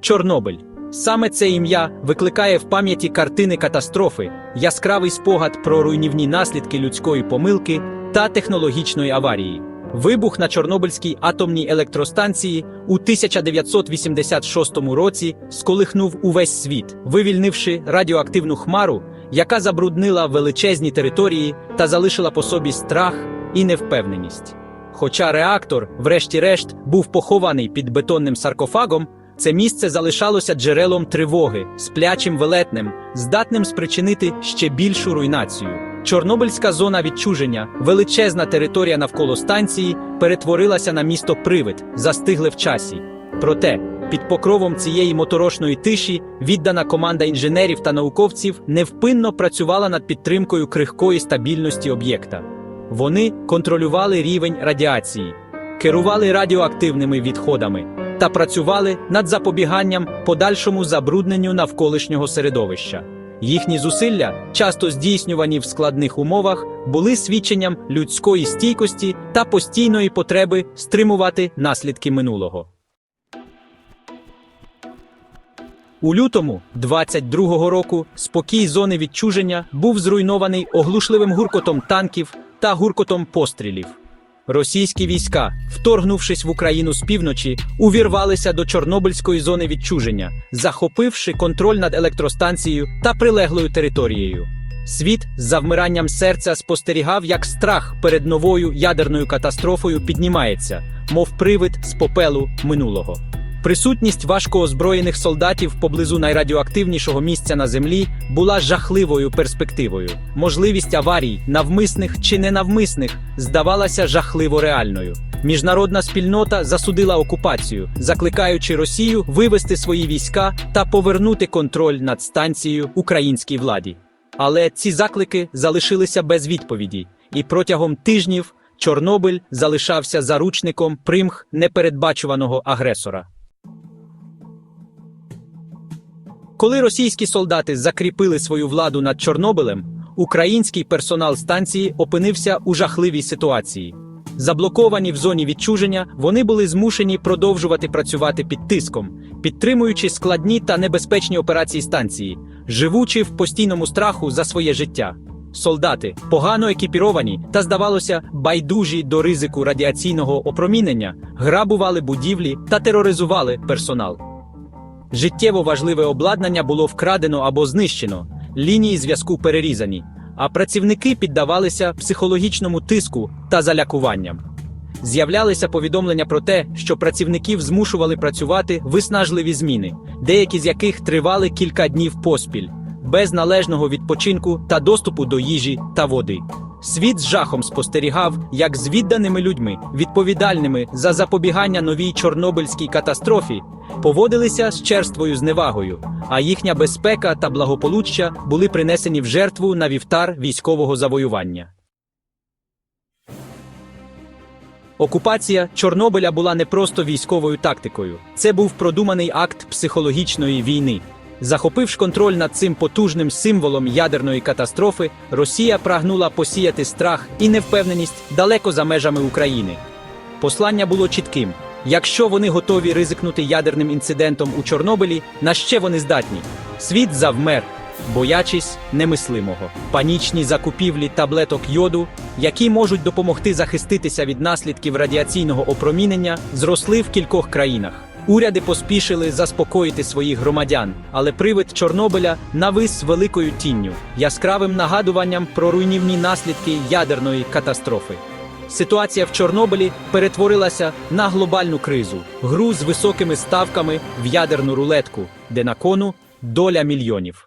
Чорнобиль. Саме це ім'я викликає в пам'яті картини катастрофи, яскравий спогад про руйнівні наслідки людської помилки та технологічної аварії. Вибух на Чорнобильській атомній електростанції у 1986 році сколихнув увесь світ, вивільнивши радіоактивну хмару, яка забруднила величезні території та залишила по собі страх і невпевненість. Хоча реактор, врешті-решт, був похований під бетонним саркофагом, це місце залишалося джерелом тривоги, сплячим велетнем, здатним спричинити ще більшу руйнацію. Чорнобильська зона відчуження, величезна територія навколо станції, перетворилася на місто привид, застигле в часі. Проте, під покровом цієї моторошної тиші віддана команда інженерів та науковців невпинно працювала над підтримкою крихкої стабільності об'єкта. Вони контролювали рівень радіації, керували радіоактивними відходами та працювали над запобіганням подальшому забрудненню навколишнього середовища. Їхні зусилля, часто здійснювані в складних умовах, були свідченням людської стійкості та постійної потреби стримувати наслідки минулого. У лютому 22-го року спокій зони відчуження був зруйнований оглушливим гуркотом танків та гуркотом пострілів. Російські війська, вторгнувшись в Україну з півночі, увірвалися до Чорнобильської зони відчуження, захопивши контроль над електростанцією та прилеглою територією. Світ з завмиранням серця спостерігав, як страх перед новою ядерною катастрофою піднімається, мов привид з попелу минулого. Присутність важко озброєних солдатів поблизу найрадіоактивнішого місця на землі була жахливою перспективою. Можливість аварій, навмисних чи ненавмисних, здавалася жахливо реальною. Міжнародна спільнота засудила окупацію, закликаючи Росію вивести свої війська та повернути контроль над станцією українській владі. Але ці заклики залишилися без відповіді, і протягом тижнів Чорнобиль залишався заручником примх непередбачуваного агресора. Коли російські солдати закріпили свою владу над Чорнобилем, український персонал станції опинився у жахливій ситуації. Заблоковані в зоні відчуження, вони були змушені продовжувати працювати під тиском, підтримуючи складні та небезпечні операції станції, живучи в постійному страху за своє життя. Солдати, погано екіпіровані та, здавалося, байдужі до ризику радіаційного опромінення, грабували будівлі та тероризували персонал. Життєво важливе обладнання було вкрадено або знищено, лінії зв'язку перерізані, а працівники піддавалися психологічному тиску та залякуванням. З'являлися повідомлення про те, що працівників змушували працювати виснажливі зміни, деякі з яких тривали кілька днів поспіль, без належного відпочинку та доступу до їжі та води. Світ з жахом спостерігав, як з відданими людьми, відповідальними за запобігання новій чорнобильській катастрофі, поводилися з черствою зневагою, а їхня безпека та благополуччя були принесені в жертву на вівтар військового завоювання. Окупація Чорнобиля була не просто військовою тактикою, це був продуманий акт психологічної війни. Захопивши контроль над цим потужним символом ядерної катастрофи, Росія прагнула посіяти страх і невпевненість далеко за межами України. Послання було чітким: якщо вони готові ризикнути ядерним інцидентом у Чорнобилі, на ще вони здатні. Світ завмер, боячись немислимого. Панічні закупівлі таблеток йоду, які можуть допомогти захиститися від наслідків радіаційного опромінення, зросли в кількох країнах. Уряди поспішили заспокоїти своїх громадян, але привид Чорнобиля навис великою тінню, яскравим нагадуванням про руйнівні наслідки ядерної катастрофи. Ситуація в Чорнобилі перетворилася на глобальну кризу, гру з високими ставками в ядерну рулетку, де на кону доля мільйонів.